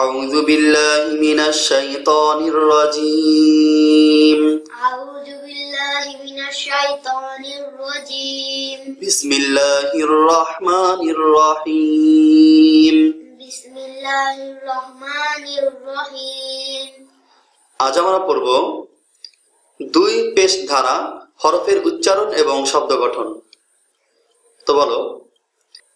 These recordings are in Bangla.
أعوذ بالله من الشيطان الرجيم أعوذ بالله من الشيطان الرجيم بسم الله الرحمن الرحيم بسم الله الرحمن الرحيم আজ আমরা পড়ব দুই পেশ ধারা হরফের উচ্চারণ এবং শব্দ গঠন তো বলো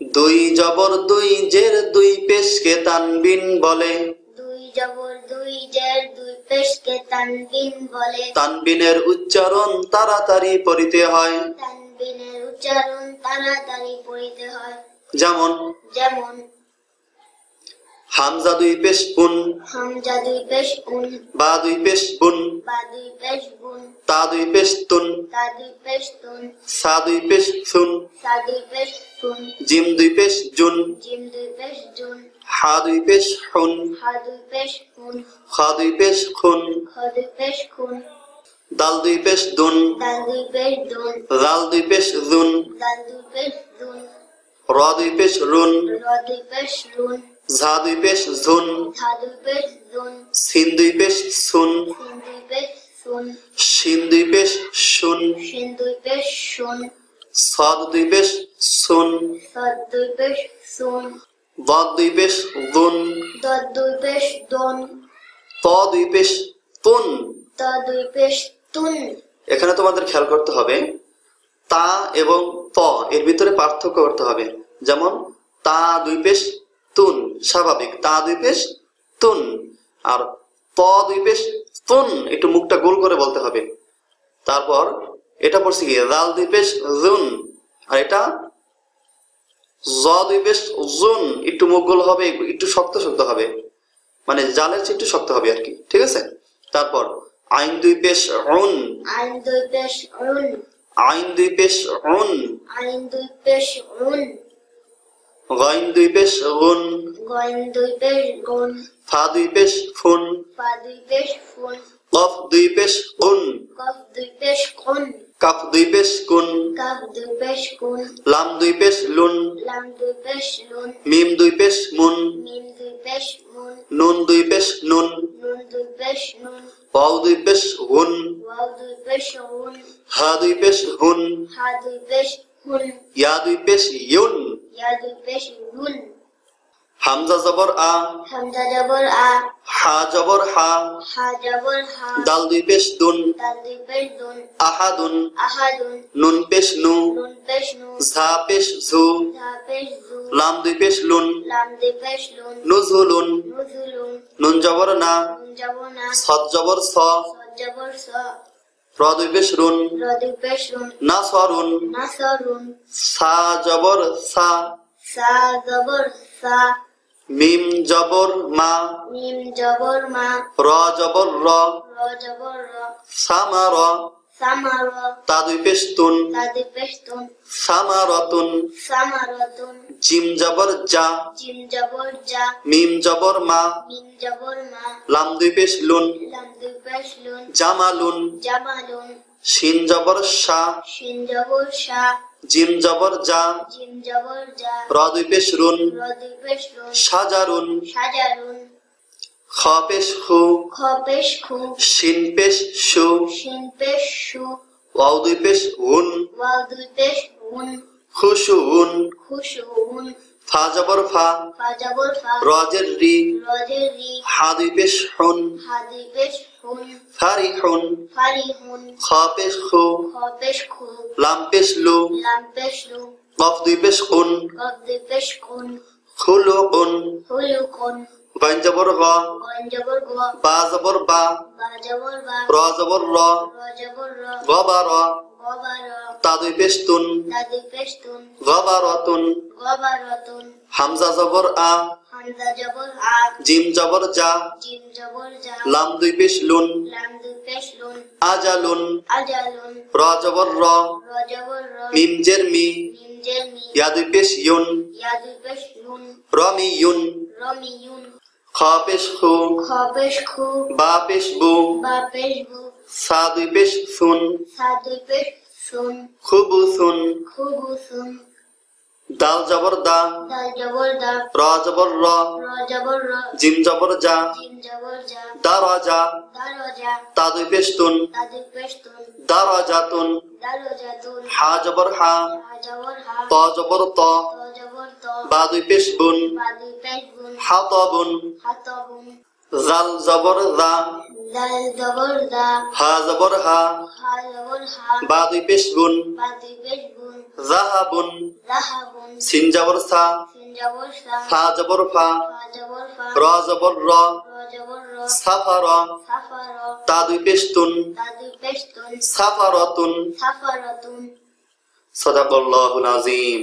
দুই জবর দুই জের দুই পেশকে তানবিন বলে। দুই জবর দুই জের দুই পেশকে তানবিন বলে। তানবিনের উচ্চারণ তাড়াতাড়ি পড়িতে হয়। তানবিনের উচ্চারণ তাড়াতাড়ি পড়িতে হয়। যেমন যেমন হামজা দুই পেশ পুন হামজা দুই পেশ উন বা দুই পেশ বুন বা দুই পেশ বুন তা দুই পেশ তুন তা দুই পেশ তুন সা দুই পেশ সুন সা দুই পেশ সুন জিম দুই পেশ জুন জিম দুই পেশ জুন হা দুই পেশ হুন হা দুই পেশ হুন খা দুই পেশ খুন খ দুই পেশ খুন দাল দুই পেশ দুন দাল দুই পেশ দুন রাল দুই পেশ জুন দাল দুই পেশ দুন র দুই পেশ রুন র দুই পেশ রুন ঝা দুই পেশ ঝুন সিন দুই পেশ সুন সিন দুই পেশ শিন সাদ দুই পেশ সুন দাদ দুই পেশ দুন ত দুই পেশ তুন ত দুই পেশ তুন এখানে তোমাদের খেয়াল করতে হবে তা এবং ত এর ভিতরে পার্থক্য করতে হবে যেমন তা দুই পেশ তুন স্বাভাবিক। তা দুই পেশ তুন। আর ত দুই পেশ তুন। একটু মুখটা গোল করে বলতে হবে। তারপর এটা পড়ছে কি রাল দুই পেশ জুন। আর এটা জ দুই পেশ জুন। একটু মুখ গোল হবে একটু শক্ত শক্ত হবে। মানে জালের চেয়ে একটু শক্ত হবে আর কি ঠিক আছে? তারপর আইন দুই পেশ উন আইন দুই পেশ উন আইন দুই পেশ উন আইন দুই পেশ উন গাইন দুই পেশ গুন গইন দুই পেশ গুন ফা দুই পেশ ফুন ফা দুই পেশ ফুন কফ দুই পেশ কুন কফ দুই পেশ কুন কাফ দুই পেশ কুন কাফ দুই পেশ কুন লাম দুই পেশ লুন লাম দুই পেশ লুন মিম দুই পেশ মুন মিম দুই পেশ মুন নুন দুই পেশ নুন নুন দুই পেশ নুন ওয়াও দুই পেশ হুন ওয়াও দুই পেশ উন হা দুই পেশ হুন হা দুই পেশ হুন ইয়া দুই পেশ ইউন। ইয়া দুই পেশ ইউন হামজা জবর আ। হামজা জবর আ। হা জবর হা। হা জবর হা। দাল দুই পেশ দুন। দাল দুই পেশ দুন। আহাদুন আহাদুন। নুন পেশ নু। নুন পেশ নু। ঝা পেশ ঝু। ধা পেশ জু লাম দুই পেশ লুন। লাম দুই পেশ লুন। নুজুলুন নুজুলুন নুন জবর না। নুন জবর না। সদ জবর স। সদ জবর স। র দুই পেশ রুন র দুই পেশ রুন না সরুন নাসরুন সা জবর সা সা জবর সা মিম জবর মা মিম জবর মা র জবর র র জবর র সামা র তা দুই সামারতুন। সামারতুন। জিম জবর যা জিম জবর যা মিম জবর মা। মিম জবর মা। লাম দুই পেশ লুন লাম দুই পেশ লুন জামালুন। জামালুন। শিন জবর শা। শিন জবর শা। জিম জবর যা জিম জবর যা র দুই পেশ রুন র দুই পেশ রুন সাজারুন। সাজারুন। খ পেশ খু খ পেশ খু শিন পেশ সু শিন পেশ শু ওয়াও দুই পেশ হুন ওয়াও দুই পেশ উন খুশু উন খুশু উন ফা জবর ফা ফা জবর ফা রজের রি রজের রি হা দুই পেশ হুন হা দুই পেশ হুন ফারি হুন ফারি খ পেশ খু খ পেশ খু লাম পেশ লু লাম পেশ লু কফ দুই পেশ কুন কফ দুই পেশ কুন খুলু কুন গন জবর গ বা জবর বা র জবর র গ বা র গ বা র পেশ তুন তা দুই পেশ তুন গ বা রতুন গ বা র তুন হামজা জবর আ জিম জবর যা লাম দুই পেশ লুন পেশ লুন আজালুন আজালুন র জবর র মিম জের মি ইয়া দুই পেশ ইউন রমি ইউন খ পেশ খু খ পেশ খু বা পেশ বু বা পেশ বু সা দুই পেশ সুন সা দুই পেশ শুন। খুবু সুন খুবু শুন। দাল জবর দা। দাল জবর দা। র জবর র। র জবর র। জিম জবর যা। জিম জবর জা দা র যা। দা র জা তা দুই পেশ তুন। তা দুই পেশ তুন। দা র যা তুন। দাল র জা তুন। হা জবর হা। হা জবর হা। ত জবর ত। ত জবর বা দুই পেশ বুন বা দুই পেশ বুন হা ত বুন হা ত বুন জাল জবর দা দা হা জবর হা বা দুই পেশ বুন বা দুই পেশ বুন জাহা বুন রাহা বুন সিন জবর সা ফা জবর ফা র জবর র র জবর র সাফা র সাফা র তা দুই পেশ তুন তা দুই পেশ তুন সাফা র তুন। সাফা র তুন। সদাকল্লাহুল আজিম